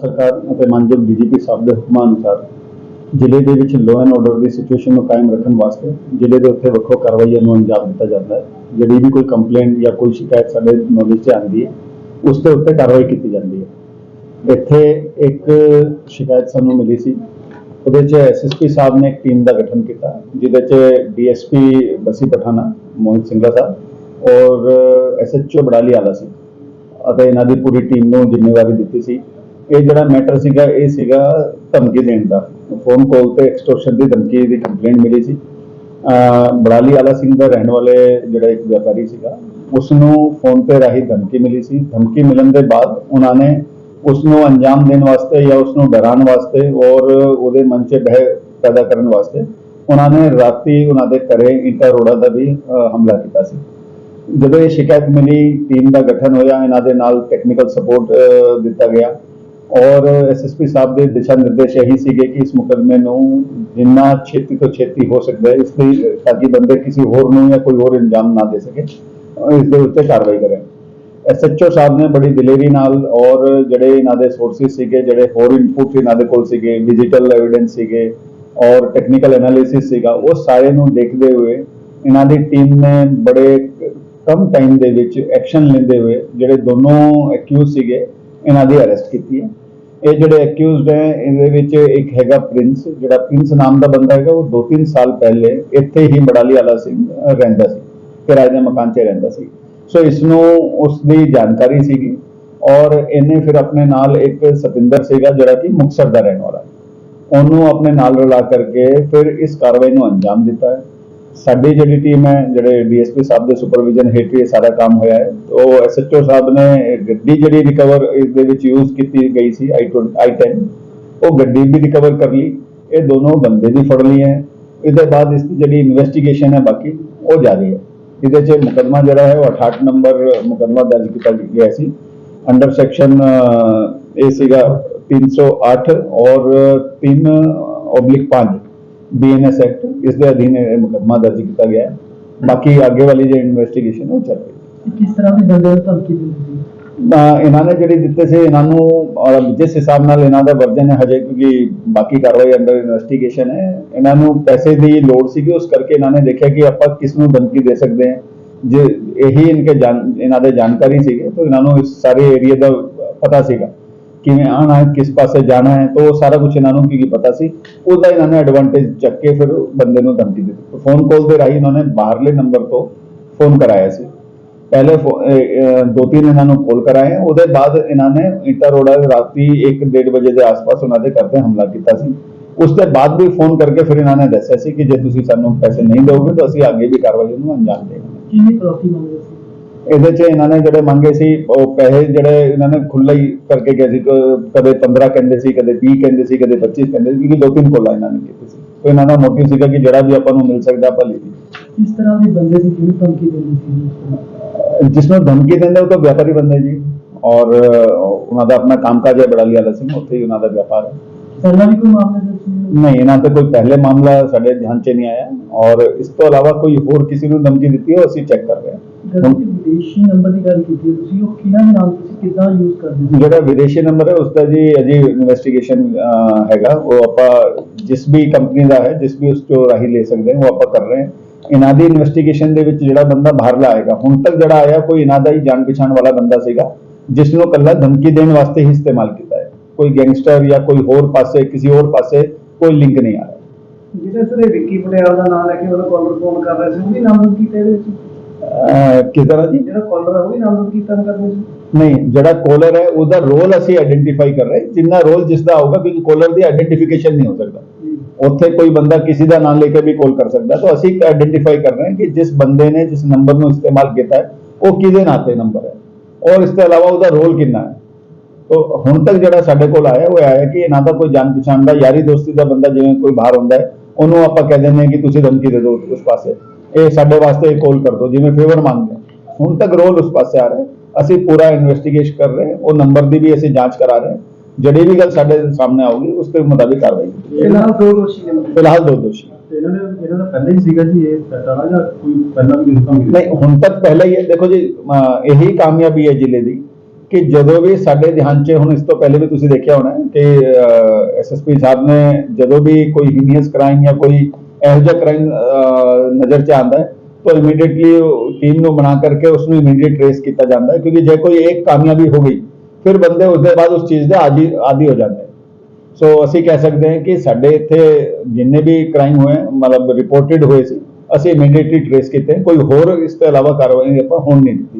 ਸਰਕਾਰ ਅਤੇ ਮਾਨਯੋਗ ਡੀਜੀਪੀ ਸਾਹਿਬ ਦੇ ਹੁਕਮਾਂ ਅਨੁਸਾਰ ਜ਼ਿਲ੍ਹੇ ਦੇ ਵਿੱਚ ਲੋਅ ਐਂਡ ਆਰਡਰ ਦੀ ਸਿਚੁਏਸ਼ਨ ਨੂੰ ਕਾਇਮ ਰੱਖਣ ਵਾਸਤੇ ਜ਼ਿਲ੍ਹੇ ਦੇ ਉੱਤੇ ਵੱਖੋ ਕਾਰਵਾਈਆਂ ਨੂੰ ਅੰਜਾਮ ਦਿੱਤਾ ਜਾਂਦਾ ਹੈ। ਜਿਹੜੀ ਵੀ ਕੋਈ ਕੰਪਲੇਂਟ ਜਾਂ ਕੋਈ ਸ਼ਿਕਾਇਤ ਸਾਡੇ ਨੋਟਿਸ 'ਚ ਆਉਂਦੀ ਹੈ, ਉਸ ਦੇ ਉੱਤੇ ਕਾਰਵਾਈ ਕੀਤੀ ਜਾਂਦੀ ਹੈ। ਇੱਥੇ ਇੱਕ ਸ਼ਿਕਾਇਤ ਸਾਨੂੰ ਮਿਲੀ ਸੀ, ਉਹਦੇ 'ਚ ਐਸਐਸਪੀ ਸਾਹਿਬ ਨੇ ਇੱਕ ਟੀਮ ਦਾ ਗਠਨ ਕੀਤਾ, ਜਿਹਦੇ 'ਚ ਡੀਐਸਪੀ ਬਸੀ ਪਠਾਨਾ ਮੋਹਿਤ ਸਿੰਘਾ ਸਾਹਿਬ ਔਰ ਐਸਐਚਓ ਬੜਾਲੀ ਆਲਾ ਸੀ। ਅਤੇ ਇਹਨਾਂ ਦੀ ਪੂਰੀ ਟੀਮ ਨੂੰ ਜ਼ਿੰਮੇਵਾਰੀ ਦਿੱਤੀ ਸੀ। ਇਹ ਜਿਹੜਾ ਮੈਟਰ ਸੀਗਾ, ਇਹ ਸੀਗਾ ਧਮਕੀ ਦੇਣ ਦਾ। ਫੋਨ ਕਾਲ ਤੇ ਐਕਸਟੋਰਸ਼ਨ ਦੀ ਧਮਕੀ ਦੀ ਕੰਪਲੇਂਟ ਮਿਲੀ ਸੀ। ਅਹ ਬੜਾਲੀ ਆਲਾ ਸਿੰਘ ਦਾ ਰਹਿਣ ਵਾਲੇ ਜਿਹੜਾ ਇੱਕ ਵਪਾਰੀ ਸੀਗਾ ਉਸ ਨੂੰ ਫੋਨ ਤੇ ਰਾਹੀਂ ਧਮਕੀ ਮਿਲੀ ਸੀ। ਧਮਕੀ ਮਿਲਣ ਦੇ ਬਾਅਦ ਉਹਨਾਂ ਨੇ ਉਸ ਨੂੰ ਅੰਜਾਮ ਦੇਣ ਵਾਸਤੇ ਜਾਂ ਉਸ ਨੂੰ ਡਰਾਉਣ ਵਾਸਤੇ ਔਰ ਉਹਦੇ ਮਨ 'ਚ ਭੈ ਪੈਦਾ ਕਰਨ ਵਾਸਤੇ ਉਹਨਾਂ ਨੇ ਰਾਤੀ ਉਹਨਾਂ ਦੇ ਘਰੇ ਇੰਟਾ ਰੋੜਾ ਦਾ ਵੀ ਹਮਲਾ ਕੀਤਾ ਸੀ। ਜਦੋਂ ਇਹ ਸ਼ਿਕਾਇਤ ਮਿਲੀ ਟੀਮ ਦਾ ਗਠਨ ਹੋਇਆ, ਇਹਨਾਂ ਦੇ ਨਾਲ ਟੈਕਨੀਕਲ ਸਪੋਰਟ ਦਿੱਤਾ ਗਿਆ। ਔਰ ਐਸਐਸਪੀ ਸਾਹਿਬ ਦੇ ਦਿਸ਼ਾ ਨਿਰਦੇਸ਼ ਇਹੀ ਸੀਗੇ ਕਿ ਇਸ ਮੁਕਦਮੇ ਨੂੰ ਜਿੰਨਾ ਛੇਤੀ ਤੋਂ ਛੇਤੀ ਹੋ ਸਕਦਾ ਹੈ, ਇਸ ਲਈ ਤਾਂ ਕਿ ਬੰਦੇ ਕਿਸੇ ਹੋਰ ਨੂੰ ਜਾਂ ਕੋਈ ਹੋਰ ਇਲਜ਼ਾਮ ਨਾ ਦੇ ਸਕੇ ਇਸ ਦੇ ਉੱਤੇ ਕਾਰਵਾਈ ਕਰੇ। ਐਸਐਚਓ ਸਾਹਿਬ ਨੇ ਬੜੀ ਦਿਲੇਰੀ ਨਾਲ ਔਰ ਜਿਹੜੇ ਇਹਨਾਂ ਦੇ ਸੋਰਸਿਸ ਸੀਗੇ, ਜਿਹੜੇ ਹੋਰ ਇਨਪੁਟ ਇਹਨਾਂ ਦੇ ਕੋਲ ਸੀਗੇ ਡਿਜੀਟਲ ਐਵੀਡੈਂਸ ਸੀਗੇ ਔਰ ਟੈਕਨੀਕਲ ਐਨਾਲਿਸਿਸ ਸੀਗਾ, ਉਹ ਸਾਰੇ ਨੂੰ ਦੇਖਦੇ ਹੋਏ ਇਹਨਾਂ ਦੀ ਟੀਮ ਨੇ ਬੜੇ ਕਮ ਟਾਈਮ ਦੇ ਵਿੱਚ ਐਕਸ਼ਨ ਲੈਂਦੇ ਹੋਏ ਜਿਹੜੇ ਦੋਨੋਂ ਐਕਿਊਜ਼ ਸੀਗੇ, ਇਹਨਾਂ ਦੀ ਅਰੈਸਟ ਕੀਤੀ ਹੈ। ਇਹ ਜਿਹੜੇ ਐਕਿਊਜ਼ਡ ਹੈ, ਇਹਦੇ ਵਿੱਚ ਇੱਕ ਹੈਗਾ ਪ੍ਰਿੰਸ ਜਿਹੜਾ ਪ੍ਰਿੰਸ ਨਾਮ ਦਾ ਬੰਦਾ ਹੈਗਾ, ਉਹ 2-3 ਸਾਲ ਪਹਿਲੇ ਇੱਥੇ ਹੀ ਮੜਾਲੀ ਵਾਲਾ ਸਿੰਘ ਰਹਿੰਦਾ ਸੀ, ਕਿਰਾਏ ਦੇ ਮਕਾਨ 'ਚ ਰਹਿੰਦਾ ਸੀ। ਸੋ ਇਸ ਨੂੰ ਉਸ ਦੀ ਜਾਣਕਾਰੀ ਸੀਗੀ ਔਰ ਇਹਨੇ ਫਿਰ ਆਪਣੇ ਨਾਲ ਇੱਕ ਸਤਿੰਦਰ ਸੀਗਾ, ਜਿਹੜਾ ਕਿ ਮੁਕਤਸਰ ਦਾ ਰਹਿਣ ਵਾਲਾ। ਉਹਨੂੰ ਆਪਣੇ ਨਾਲ ਰਲਾ ਕਰਕੇ ਫਿਰ ਇਸ ਕਾਰਵਾਈ ਨੂੰ ਅੰਜਾਮ ਦਿੱਤਾ ਹੈ। ਸਾਡੀ ਜਿਹੜੀ ਟੀਮ ਹੈ, ਜਿਹੜੇ ਡੀਐਸਪੀ ਸਾਹਿਬ ਦੇ ਸੁਪਰਵਿਜ਼ਨ ਹੇਠ ਇਹ ਸਾਰਾ ਕੰਮ ਹੋਇਆ ਹੈ। ਉਹ ਐਸਐਚਓ ਸਾਹਿਬ ਨੇ ਗੱਡੀ ਜਿਹੜੀ ਰਿਕਵਰ ਇਸ ਦੇ ਵਿੱਚ ਯੂਜ਼ ਕੀਤੀ ਗਈ ਸੀ i20 i10 ਉਹ ਗੱਡੀ ਵੀ ਰਿਕਵਰ ਕਰ ਲਈ। ਇਹ ਦੋਨੋਂ ਬੰਦੇ ਦੀ ਫੜ ਲਏ ਹੈ। ਇਹਦੇ ਬਾਅਦ ਇਸ ਦੀ ਜਿਹੜੀ ਇਨਵੈਸਟੀਗੇਸ਼ਨ ਹੈ ਬਾਕੀ, ਉਹ ਜਾਰੀ ਹੈ। ਇਹਦੇ 'ਚ ਮੁਕੱਦਮਾ ਜਿਹੜਾ ਹੈ, ਉਹ 68 ਨੰਬਰ ਮੁਕੱਦਮਾ ਦਰਜ ਕੀਤਾ ਗਿਆ ਸੀ। ਅੰਡਰ ਸੈਕਸ਼ਨ ਇਹ ਸੀਗਾ 308 ਔਰ 3 oblique 5 ਬੀਐਨਐਸ ਐਕਟ ਇਸ ਦੇ ਅਧੀਨ ਇਹ ਮੁਕੱਦਮਾ ਦਰਜ ਕੀਤਾ ਗਿਆ ਹੈ। ਬਾਕੀ ਅੱਗੇ ਵਾਲੀ ਜਿਹੜੀ ਇਨਵੈਸਟੀਗੇਸ਼ਨ ਉਹ ਚੱਲ ਰਹੀ ਹੈ। ਕਿਸ ਤਰ੍ਹਾਂ ਦੀ ਬੰਦੇ ਨੂੰ ਧਮਕੀ ਸੀ ਅਹ ਇਹਨਾਂ ਨੇ ਜਿਹੜੀ ਦਿੱਤੇ ਸੀ ਇਹਨਾਂ ਨੂੰ ਔਰ ਜਿਸ ਹਿਸਾਬ ਨਾਲ ਇਹਨਾਂ ਦਾ ਵਰਜਨ ਹੈ ਹਜੇ ਕਿਉਂਕਿ ਬਾਕੀ ਕਾਰਵਾਈ ਅੰਡਰ ਇਨਵੈਸਟੀਗੇਸ਼ਨ ਹੈ ਇਹਨਾਂ ਨੂੰ ਪੈਸੇ ਦੀ ਲੋੜ ਸੀਗੀ ਉਸ ਕਰਕੇ ਇਹਨਾਂ ਨੇ ਦੇਖਿਆ ਕਿ ਆਪਾਂ ਕਿਸ ਨੂੰ ਧਮਕੀ ਦੇ ਸਕਦੇ ਹਾਂ। ਜੇ ਇਹੀ ਇਨਕੇ ਜਾਣ ਇਹਨਾਂ ਦੇ ਜਾਣਕਾਰੀ ਸੀਗੇ ਤਾਂ ਇਹਨਾਂ ਨੂੰ ਇਸ ਸਾਰੇ ਏਰੀਆ ਦਾ ਪਤਾ ਸੀਗਾ। ਕਿਵੇਂ ਆਣਾ ਹੈ, ਕਿਸ ਪਾਸੇ ਜਾਣਾ ਹੈ, ਤਾਂ ਉਹ ਸਾਰਾ ਕੁਝ ਇਹਨਾਂ ਨੂੰ ਕੀ ਕੀ ਪਤਾ ਸੀ। ਉਹਦਾ ਇਹਨਾਂ ਨੇ ਐਡਵਾਂਟੇਜ ਚੱਕ ਕੇ ਫਿਰ ਬੰਦੇ ਨੂੰ ਧਮਕੀ ਦਿੱਤੀ। ਫੋਨ ਕਾਲ ਦੇ ਰਾਹੀਂ ਇਹਨਾਂ ਨੇ ਬਾਹਰਲੇ ਨੰਬਰ ਤੋਂ ਫੋਨ ਕਰਾਇਆ ਸੀ। ਪਹਿਲੇ ਫੋ- ਦੋ ਤਿੰਨ ਇਹਨਾਂ ਨੂੰ ਕਾਲ ਕਰਾਏ। ਉਹਦੇ ਬਾਅਦ ਇਹਨਾਂ ਨੇ ਇੰਟਰ ਰੋਡਾ ਰਾਤੀ 1:30 ਵਜੇ ਦੇ ਆਸ-ਪਾਸ ਉਹਨਾਂ ਦੇ ਘਰ ਤੇ ਹਮਲਾ ਕੀਤਾ ਸੀ। ਉਸ ਦੇ ਬਾਅਦ ਵੀ ਫੋਨ ਕਰਕੇ ਫਿਰ ਇਹਨਾਂ ਨੇ ਦੱਸਿਆ ਸੀ ਕਿ ਜੇ ਤੁਸੀਂ ਸਾਨੂੰ ਪੈਸੇ ਨਹੀਂ ਦਿਓਗੇ ਤਾਂ ਅਸੀਂ ਅੱਗੇ ਵੀ ਕਾਰਵਾਈ ਨੂੰ ਅੰਜਾਮ ਦੇਵਾਂਗੇ। ਕਿੰਨੀ ਪ੍ਰਾਪਤੀ ਮੰਗਦੇ ਇਹਦੇ 'ਚ ਇਹਨਾਂ ਨੇ ਜਿਹੜੇ ਮੰਗੇ ਸੀ ਉਹ ਪੈਸੇ ਜਿਹੜੇ ਇਹਨਾਂ ਨੇ ਖੁੱਲਾ ਹੀ ਕਰਕੇ ਗਏ ਸੀ ਕ- ਕਦੇ 15 ਕਹਿੰਦੇ ਸੀ ਕਦੇ 20 ਕਹਿੰਦੇ ਸੀ ਕਦੇ 25 ਕਹਿੰਦੇ ਸੀ ਕਿਉਂਕਿ ਦੋ ਤਿੰਨ ਕੋਲਾਂ ਇਹਨਾਂ ਨੇ ਕੀਤੀ ਸੀ। ਤੇ ਇਹਨਾਂ ਦਾ ਮੋਟਿਵ ਸੀਗਾ ਕਿ ਜਿਹੜਾ ਵੀ ਆਪਾਂ ਨੂੰ ਮਿਲ ਸਕਦਾ ਆਪਾਂ ਲੈ ਲਈਏ। ਕਿਸ ਤਰ੍ਹਾਂ ਦੇ ਬੰਦੇ ਸੀ ਜਿਹਨੂੰ ਧਮਕੀ ਦਿੰਦੇ ਸੀ ਉਸ ਤਰ੍ਹਾਂ? ਜਿਸਨੂੰ ਧਮਕੀ ਦਿੰਦੇ ਉਹ ਤਾਂ ਵਪਾਰੀ ਬੰਦੇ ਜੀ। ਔਰ ਅਹ, ਉਹਨਾਂ ਦਾ ਆਪਣਾ ਕੰਮਕਾਜ ਹੈ ਬੜਾਲੀ ਵਾਲਾ ਸਿੰਘ ਉੱਥੇ ਹੀ ਉਹਨਾਂ ਦਾ ਵਪਾਰ ਹੈ। ਪਹਿਲਾਂ ਵੀ ਕੋਈ ਮਾਮਲੇ ਦਰਜ ਨਹੀਂ ਨਹੀਂ ਇਹਨਾਂ ਤੇ ਕੋਈ ਪਹਿਲੇ ਮਾਮਲਾ ਸਾਡੇ ਧਿਆਨ 'ਚ ਨਹੀਂ ਆਇਆ। ਔਰ ਇਸ ਤੋਂ ਇਲਾਵਾ ਕੋਈ ਹੋਰ ਕਿਸੇ ਨੂੰ ਧਮਕੀ ਦਿੱਤੀ ਹੈ ਉਹ ਅਸੀਂ ਚੈੱਕ ਕਰ ਰਹੇ ਹਾਂ। ਜਦੋਂ ਕਿ ਵਿਦੇਸ਼ੀ ਨੰਬਰ ਦੀ ਗੱਲ ਕੀਤੀ ਹੈ। ਤੁਸੀਂ ਉਹ ਕਿਹਨਾਂ ਦੇ ਨਾਮ ਤੁਸੀਂ ਕਿੱਦਾਂ ਯੂਜ਼ ਕਰਦੇ ਸੀ ਜਿਹੜਾ ਵਿਦੇਸ਼ੀ ਨੰਬਰ ਹੈ ਉਸ ਦਾ ਜੀ ਅਜੇ ਇਨਵੈਸਟੀਗੇਸ਼ਨ ਹੈਗਾ। ਉਹ ਆਪਾਂ ਜਿਸ ਵੀ ਕੰਪਨੀ ਦਾ ਹੈ ਜਿਸ ਵੀ ਉਸ ਤੋਂ ਰਾਹੀਂ ਲੈ ਸਕਦੇ ਹਾਂ ਉਹ ਆਪਾਂ ਕਰ ਰਹੇ ਹਾਂ। ਇਹਨਾਂ ਦੀ ਇਨਵੈਸਟੀਗੇਸ਼ਨ ਦੇ ਵਿੱਚ ਜਿਹੜਾ ਬੰਦਾ ਬਾਹਰ ਆਏਗਾ ਹੁਣ ਤੱਕ ਜਿਹੜਾ ਆਇਆ ਕੋਈ ਇਹਨਾਂ ਦਾ ਹੀ ਜਾਣ ਪਛਾਣ ਵਾਲਾ ਬੰਦਾ ਸੀਗਾ ਜਿਸ ਨੂੰ ਕੱਲਾ ਧਮਕੀ ਦੇਣ ਵਾਸਤੇ ਹੀ ਇਸਤੇਮਾਲ ਕੀਤਾ ਹੈ। ਕੋਈ ਗੈਂਗਸਟਰ ਜਾਂ ਕੋਈ ਹੋਰ ਪਾਸੇ ਕਿਸੇ ਹੋਰ ਪਾਸੇ ਕੋਈ ਲਿੰਕ ਨਹੀਂ ਆਇਆ ਜਿਹੜੇ ਸਰ ਵਿੱਕੀ ਪਟਿਆਲ ਦਾ ਨਾਮ ਲੈ ਕੇ ਉਹਦਾ ਕਾਲਰ ਫੋਨ ਕਰ ਰਿਹਾ ਸੀ ਉਹ ਵੀ ਨਾਮਜ਼ਦ ਕੀਤਾ ਇਹਦੇ ਵਿੱਚ? ਕਿਸ ਤਰ੍ਹਾਂ? ਜੀ ਜਿਹੜਾ ਕਾਲਰ ਹੈ ਉਹ ਵੀ ਨਾਮਜ਼ਦ ਕੀਤਾ ਕਰਦੇ ਸੀ। ਨਹੀਂ ਜਿਹੜਾ ਕਾਲਰ ਹੈ ਉਹਦਾ ਰੋਲ ਅਸੀਂ ਆਇਡੈਂਟੀਫਾਈ ਕਰ ਰਹੇ ਜਿੰਨਾ ਰੋਲ ਜਿਸ ਦਾ ਹੋਊਗਾ ਕਿਉਂਕਿ ਕਾਲਰ ਦੀ ਆਇਡੈਂਟੀਫਿਕੇਸ਼ਨ ਨਹੀਂ ਹੋ ਸਕਦਾ। ਉੱਥੇ ਕੋਈ ਬੰਦਾ ਕਿਸੇ ਦਾ ਨਾਮ ਲੈ ਕੇ ਵੀ ਕਾਲ ਕਰ ਸਕਦਾ। ਤਾਂ ਅਸੀਂ ਆਇਡੈਂਟੀਫਾਈ ਕਰ ਰਹੇ ਹਾਂ ਕਿ ਜਿਸ ਬੰਦੇ ਨੇ ਜਿਸ ਨੰਬਰ ਨੂੰ ਇਸਤੇਮਾਲ ਕੀਤਾ ਹੈ ਉਹ ਕਿਹਦੇ ਨਾਂ ਤੇ ਨੰਬਰ ਹੈ। ਔਰ ਇਸ ਤੋਂ ਇਲਾਵਾ ਉਹਦਾ ਰੋਲ ਕਿੰਨਾ ਹੈ? ਤੋ ਹੁਣ ਤੱਕ ਜਿਹੜਾ ਸਾਡੇ ਕੋਲ ਆਇਆ ਉਹ ਆਇਆ ਕਿ ਇਹਨਾਂ ਦਾ ਕੋਈ ਜਾਣ ਪਛਾਣ ਦਾ ਯਾਰੀ ਦੋਸਤੀ ਦਾ ਬੰਦਾ ਜਿਵੇਂ ਕੋਈ ਬਾਹਰ ਹੁੰਦਾ ਹੈ ਉਹਨੂੰ ਆਪਾਂ ਕਹਿ ਦਿੰਦੇ ਹਾਂ ਕਿ ਤੁਸੀਂ ਧਮਕੀ ਦੇ ਦਿਓ ਉਸ ਪਾਸੇ। ਇਹ ਸਾਡੇ ਵਾਸਤੇ ਕਾਲ ਕਰ ਦਿਓ ਜਿਵੇਂ ਫੇਵਰ ਮੰਗਦੇ ਹਾਂ। ਹੁਣ ਤੱਕ ਰੋਲ ਉਸ ਪਾਸੇ ਆ ਰਿਹਾ। ਅਸੀਂ ਪੂਰਾ ਇਨਵੈਸਟੀਗੇਸ਼ਨ ਕਰ ਰਹੇ ਹਾਂ ਉਹ ਨੰਬਰ ਦੀ ਵੀ ਅਸੀਂ ਜਾਂਚ ਕਰਾ ਰਹੇ ਹਾਂ ਜਿਹੜੀ ਵੀ ਗੱਲ ਸਾਡੇ ਸਾਹਮਣੇ ਆਊਗੀ ਉਸ ਦੇ ਮੁਤਾਬਿਕ ਕਾਰਵਾਈ ਫਿਲਹਾਲ ਦੋ ਦੋਸ਼ੀ ਨੇ। ਫਿਲਹਾਲ ਦੋ ਦੋਸ਼ੀ ਇਹਨਾਂ ਨੇ ਇਹਨਾਂ ਦਾ ਪਹਿਲਾਂ ਹੀ ਸੀਗਾ ਜੀ ਇਹ ਸੈਟ ਵਾਲਾ ਜਾਂ ਕੋਈ ਪਹਿਲਾਂ ਵੀ ਤੋਂ ਮਿਲਿਆ ਨਹੀਂ ਹੁਣ ਤੱਕ ਪਹਿਲਾਂ ਹੀ ਹੈ ਦੇਖੋ ਜੀ ਇਹੀ ਕਾਮਯਾਬੀ ਹੈ ਜ਼ਿਲ੍ਹੇ ਦੀ ਕਿ ਜਦੋਂ ਵੀ ਸਾਡੇ ਧਿਆਨ 'ਚ ਹੁਣ ਇਸ ਤੋਂ ਪਹਿਲੇ ਵੀ ਤੁਸੀਂ ਦੇਖਿਆ ਹੋਣਾ ਕਿ ਐਸਐਸਪੀ ਸਾਹਿਬ ਨੇ ਜਦੋਂ ਵੀ ਕੋਈ ਹੀਨੀਅਸ ਕ੍ਰਾਈਮ ਜਾਂ ਕੋਈ ਇਹੋ ਜਿਹਾ ਕ੍ਰਾਈਮ ਨਜ਼ਰ 'ਚ ਆਉਂਦਾ ਹੈ, ਤਾਂ ਇਮੀਡੀਏਟਲੀ ਟੀਮ ਨੂੰ ਬਣਾ ਕਰਕੇ ਉਸ ਨੂੰ ਇਮੀਡੀਏਟ ਟ੍ਰੇਸ ਕੀਤਾ ਜਾਂਦਾ ਹੈ, ਕਿਉਂਕਿ ਜੇ ਕੋਈ ਇੱਕ ਕਾਮਯਾਬੀ ਹੋ ਗਈ, ਫਿਰ ਬੰਦੇ ਉਸ ਦੇ ਬਾਅਦ ਉਸ ਚੀਜ਼ ਦੇ ਆਦੀ ਆਦੀ ਹੋ ਜਾਂਦੇ ਸੋ ਅਸੀਂ ਕਹਿ ਸਕਦੇ ਹਾਂ ਕਿ ਸਾਡੇ ਇੱਥੇ ਜਿੰਨੇ ਵੀ ਕ੍ਰਾਈਮ ਹੋਏ ਮਤਲਬ ਰਿਪੋਰਟਡ ਹੋਏ ਸੀ, ਅਸੀਂ ਇਮੀਡੀਏਟਲੀ ਟ੍ਰੇਸ ਕੀਤੇ ਕੋਈ ਹੋਰ ਇਸ ਤੋਂ ਇਲਾਵਾ ਕਾਰਵਾਈ ਆਪਾਂ ਹੋਣ ਨਹੀਂ ਦਿੱਤੀ।